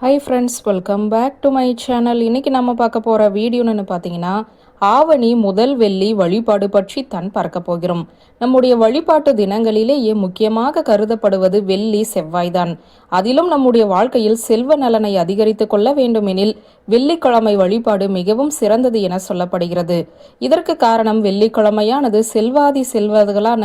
Hi friends welcome back to my channel இன்னைக்கு நம்ம பார்க்க போகிற வீடியோன்னு பார்த்தீங்கன்னா ஆவணி முதல் வெள்ளி வழிபாடு பற்றி தான் பார்க்க போகிறோம். நம்முடைய வழிபாட்டு தினங்களிலேயே முக்கியமாக கருதப்படுவது வெள்ளி செவ்வாய்தான் அதிலும் நம்முடைய வாழ்க்கையில் செல்வ நலனை அதிகரித்துக் கொள்ள வேண்டுமெனில் வெள்ளிக்கிழமை வழிபாடு மிகவும் சிறந்தது என சொல்லப்படுகிறது. இதற்கு காரணம் வெள்ளிக்கிழமையானது செல்வாதி செல்வர்களான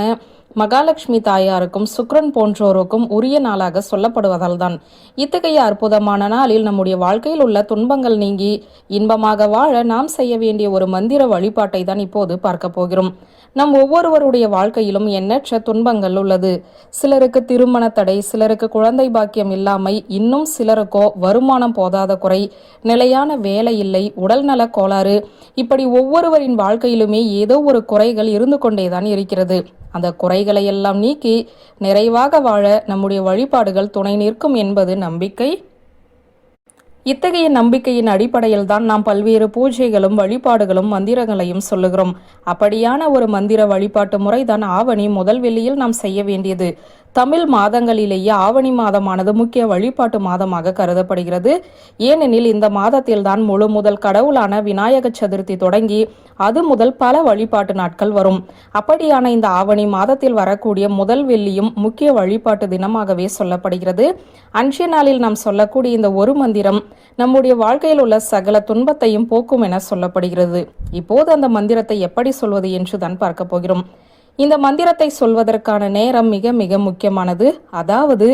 மகாலட்சுமி தாயாருக்கும் சுக்ரன் போன்றோருக்கும் உரிய நாளாக சொல்லப்படுவதால் தான் இத்தகைய அற்புதமான நாளில் நம்முடைய வாழ்க்கையில் உள்ள துன்பங்கள் நீங்கி இன்பமாக வாழ நாம் செய்ய வேண்டிய ஒரு மந்திர வழிபாட்டை தான் இப்போது பார்க்க போகிறோம். நம் ஒவ்வொருவருடைய வாழ்க்கையிலும் எண்ணற்ற துன்பங்கள் உள்ளது. சிலருக்கு திருமண தடை சிலருக்கு குழந்தை பாக்கியம் இல்லாமை இன்னும் சிலருக்கோ வருமானம் போதாத குறை நிலையான வேலை இல்லை உடல்நல கோளாறு இப்படி ஒவ்வொருவரின் வாழ்க்கையிலுமே ஏதோ ஒரு குறைகள் இருந்து கொண்டேதான் இருக்கிறது. அந்த குறைகளை எல்லாம் நீக்கி நிறைவாக வாழ நம்முடைய வழிபாடுகள் துணை நிற்கும் என்பது நம்பிக்கை. இத்தகைய நம்பிக்கையின் அடிப்படையில் தான் நாம் பல்வேறு பூஜைகளும் வழிபாடுகளும் மந்திரங்களையும் சொல்லுகிறோம். அப்படியான ஒரு மந்திர வழிபாட்டு முறைதான் ஆவணி முதல் வெள்ளியில் நாம் செய்ய வேண்டியது. தமிழ் மாதங்களிலேயே ஆவணி மாதமானது முக்கிய வழிபாட்டு மாதமாக கருதப்படுகிறது. ஏனெனில் இந்த மாதத்தில்தான் முழு முதல் கடவுளான விநாயக சதுர்த்தி தொடங்கி அது முதல் பல வழிபாட்டு நாட்கள் வரும். அப்படியான இந்த ஆவணி மாதத்தில் வரக்கூடிய முதல் வெள்ளியும் முக்கிய வழிபாட்டு தினமாகவே சொல்லப்படுகிறது. அன்றைய நாளில் நாம் சொல்லக்கூடிய இந்த ஒரு மந்திரம் நம்முடைய வாழ்க்கையில் உள்ள சகல துன்பத்தையும் போக்கும் என சொல்லப்படுகிறது. இப்போது அந்த மந்திரத்தை எப்படி சொல்வது என்று தான் பார்க்க போகிறோம். இந்த மந்திரத்தை சொல்வதற்கான நேரம் மிக மிக முக்கியமானது. அதாவது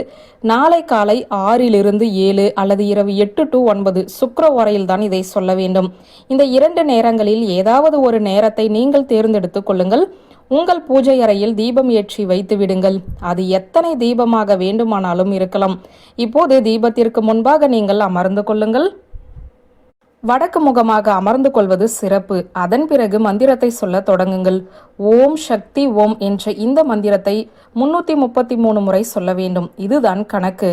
நாளை காலை ஆறிலிருந்து ஏழு அல்லது இரவு எட்டு டு ஒன்பது சுக்கர உரையில் தான் இதை சொல்ல வேண்டும். இந்த இரண்டு நேரங்களில் ஏதாவது ஒரு நேரத்தை நீங்கள் தேர்ந்தெடுத்துக் கொள்ளுங்கள். உங்கள் பூஜை அறையில் தீபம் ஏற்றி வைத்து விடுங்கள். அது எத்தனை தீபமாக வேண்டுமானாலும் இருக்கலாம். இப்போது தீபத்திற்கு முன்பாக நீங்கள் அமர்ந்து கொள்ளுங்கள். வடக்கு முகமாக அமர்ந்து கொள்வது சிறப்பு. அதன் பிறகு மந்திரத்தை சொல்ல தொடங்குங்கள். ஓம் சக்தி ஓம் என்ற இந்த மந்திரத்தை முன்னூற்றி முப்பத்தி மூணு முறை சொல்ல வேண்டும். இதுதான் கணக்கு.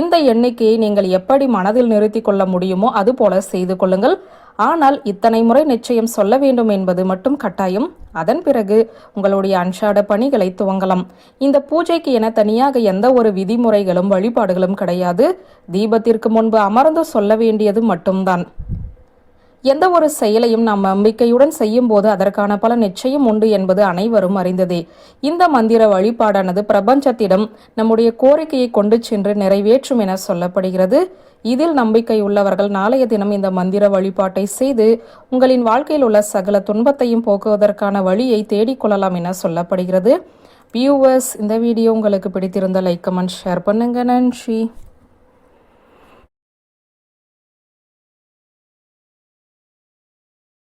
இந்த எண்ணிக்கையை நீங்கள் எப்படி மனதில் நிறுத்தி கொள்ள முடியுமோ அதுபோல செய்து கொள்ளுங்கள். ஆனால் இத்தனை முறை நிச்சயம் சொல்ல வேண்டும் என்பது மட்டும் கட்டாயம். அதன் பிறகு உங்களுடைய அன்றாட பணிகளை துவங்கலாம். இந்த பூஜைக்கு என தனியாக எந்த ஒரு விதிமுறைகளும் வழிபாடுகளும் கிடையாது. தீபத்திற்கு முன்பு அமர்ந்து சொல்ல வேண்டியது மட்டும்தான். எந்த ஒரு செயலையும் நாம் நம்பிக்கையுடன் செய்யும் போது அதற்கான பல நிச்சயம் உண்டு என்பது அனைவரும் அறிந்ததே. இந்த மந்திர வழிபாடானது பிரபஞ்சத்திடம் நம்முடைய கோரிக்கையை கொண்டு சென்று நிறைவேற்றும் என சொல்லப்படுகிறது. இதில் நம்பிக்கை உள்ளவர்கள் நாளைய தினம் இந்த மந்திர வழிபாட்டை செய்து உங்களின் வாழ்க்கையில் உள்ள சகல துன்பத்தையும் போக்குவதற்கான வழியை தேடிக்கொள்ளலாம் என சொல்லப்படுகிறது. வியூவர்ஸ் இந்த வீடியோ உங்களுக்கு பிடித்திருந்த லைக் கமெண்ட் ஷேர் பண்ணுங்க. நன்றி.